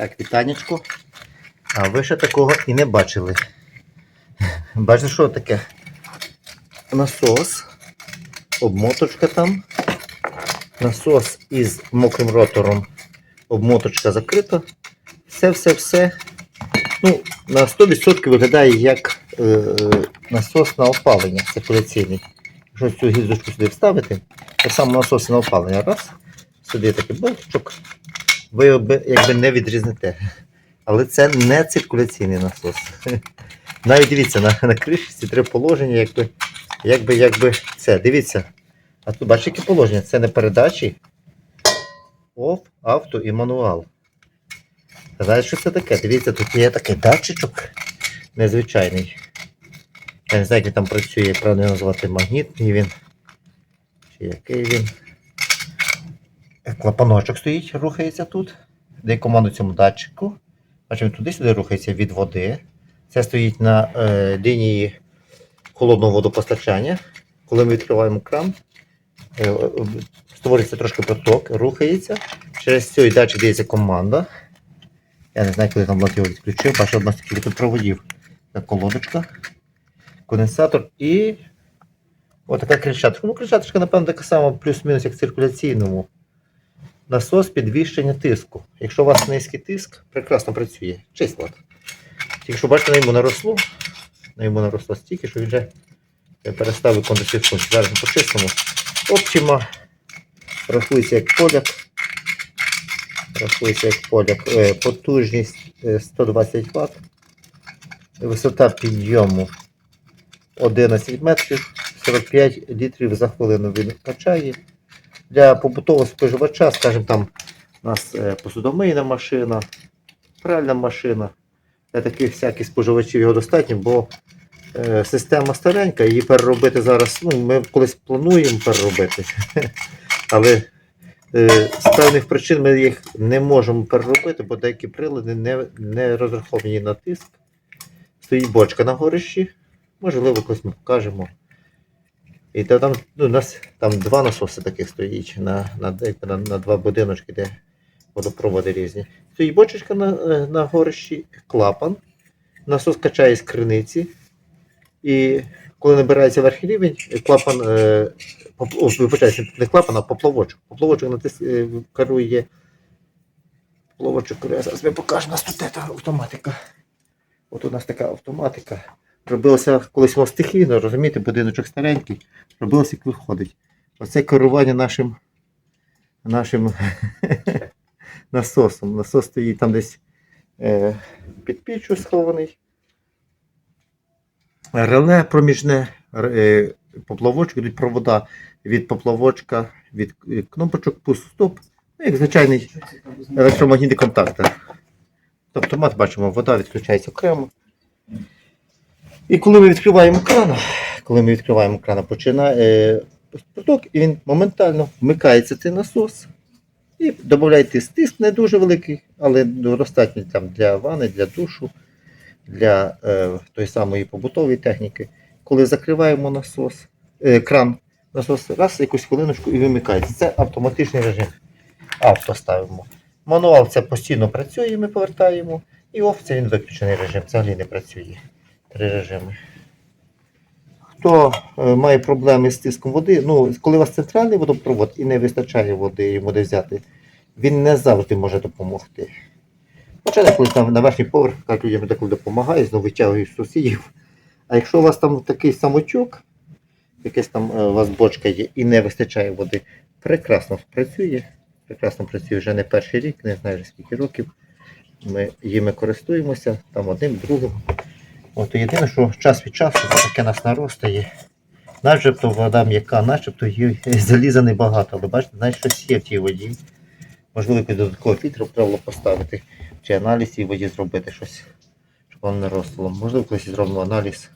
Так, вітанечко. А ви ще такого і не бачили. Бачите, що таке? Насос, обмоточка там. Насос із мокрим ротором. Обмоточка закрита. Все-все-все. Ну, на 100% виглядає як е, насос на опалення циркуляційний. Якщо цю гільзочку сюди вставити, так само насос на опалення. Раз, сюди такий болтичок, ви якби не відрізнете. Але це не циркуляційний насос. Навіть дивіться, на, на кришці три положення, якби, якби, якби це. Дивіться. А тут бачите, які положення? Це не передачі. Оф, авто і мануал. Знаєте, що це таке? Дивіться, тут є такий датчичок незвичайний. Я не знаю, як він там працює, правильно назвати магнітний він. Чи який він. Клапаночок стоїть, рухається тут. Де команду цьому датчику. Бачимо, туди-сюди рухається від води. Це стоїть на е, лінії холодного водопостачання. Коли ми відкриваємо кран, е, створюється трошки проток, рухається. Через цей датчик дається команда. Я не знаю, коли там Влад його відключив, бачу одна з таких проводів. Така колодочка, конденсатор і отака крильчаточка. Ну, крильчаточка, напевно, така сама, плюс-мінус, як в циркуляційному. Насос підвищення тиску. Якщо у вас низький тиск, прекрасно працює. Влад. Тільки що бачите, на йому наросло. На йому наросло стільки, що він вже перестав виконувати свій. Зараз ми почистимо. Оптима рахується як поляк. Рахується як поляк. Е, Потужність е, 120 Вт. Висота підйому 11 метрів, 45 літрів за хвилину він качає. Для побутового споживача, скажімо, там у нас е, посудомийна машина, пральна машина. Для таких всяких споживачів його достатньо, бо е, система старенька, її переробити зараз. Ну, ми колись плануємо переробити. Але е, з певних причин ми їх не можемо переробити, бо деякі прилади не, не розраховані на тиск. Стоїть бочка на горищі. Можливо, колись ми покажемо. І та там ну, у нас там два насоси таких стоїть на, на, на, на два будиночки, де водопроводи різні. Стоїть бочечка на, е, на горищі, клапан. Насос качає з криниці. І коли набирається верхній рівень, клапан, е, поп- о, вибачаюся, не клапан, а поплавочок. Поплавочок натис, е, керує. Поплавочок керує. Зараз ми покажемо. У нас тут автоматика. От у нас така автоматика. Робилося колись воно стихійно, розумієте, будиночок старенький, робилося як виходить. Оце керування нашим, нашим насосом. Насос стоїть там десь е, під піччю схований. Реле проміжне, е, поплавочок, йдуть провода від поплавочка, від е, кнопочок пуст-стоп, ну, як звичайний електромагнітний контактор. Тобто ми бачимо, вода відключається окремо. І коли ми відкриваємо крана, коли ми відкриваємо крана, починає е, проток, і він моментально вмикається цей насос. І додається тиск. Тиск не дуже великий, але достатньо там для ванни, для душу, для е, тої самої побутової техніки. Коли закриваємо насос, е, кран, насос раз, якусь хвилиночку і вимикається. Це автоматичний режим. Авто ставимо. Мануал це постійно працює, ми повертаємо. І оф це він виключений режим, взагалі не працює. Три режими. Хто е, має проблеми з тиском води, ну, коли у вас центральний водопровод і не вистачає води йому де взяти, він не завжди може допомогти. Хоча коли там на верхній поверх, кажуть, людям деколи допомагає, знову витягують з сусідів. А якщо у вас там такий самочок, якась там е, у вас бочка є і не вистачає води, прекрасно працює. Прекрасно працює вже не перший рік, не знаю скільки років. Ми їми користуємося, там одним, другим. От єдине, що час від часу таке нас наростає. Начебто вода м'яка, начебто її заліза небагато, але бачите, навіть щось є в тій воді. Можливо, якийсь додатковий фільтр треба поставити, чи аналіз цій воді зробити щось, щоб воно не ростило. Можливо, колись зробимо аналіз.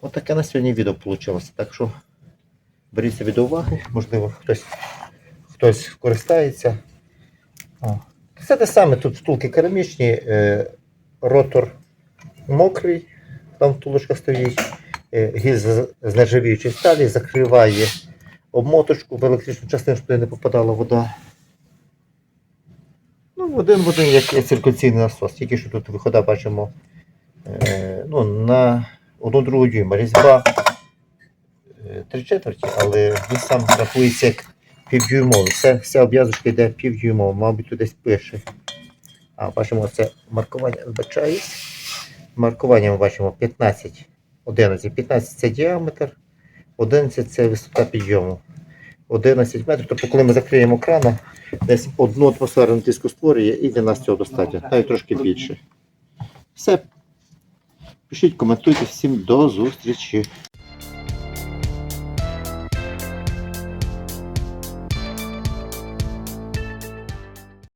От таке на сьогодні відео вийшло. Так що беріться від уваги, можливо, хтось, хтось користається. О. Все те саме, тут втулки керамічні, е, ротор мокрий, там втулочка стоїть, е, гільза з нержавіючої сталі закриває обмоточку в електричну частину, щоб туди не попадала вода. Ну, один в один, як циркуляційний насос. Тільки що тут вихода бачимо е, ну, на одну другу дюйма. Різьба е, три четверті, але він сам рахується як півдюймовий. Вся, вся обв'язочка йде півдюймова, мабуть, тут десь пише. А, бачимо, це маркування, вибачаюсь. Маркування ми бачимо 15, 11. 15 це діаметр, 11 це висота підйому. 11 метрів. Тобто, коли ми закриємо крана, десь одну атмосферну тиску створює і для нас цього достатньо, навіть трошки більше. Все. Пишіть, коментуйте. Всім до зустрічі.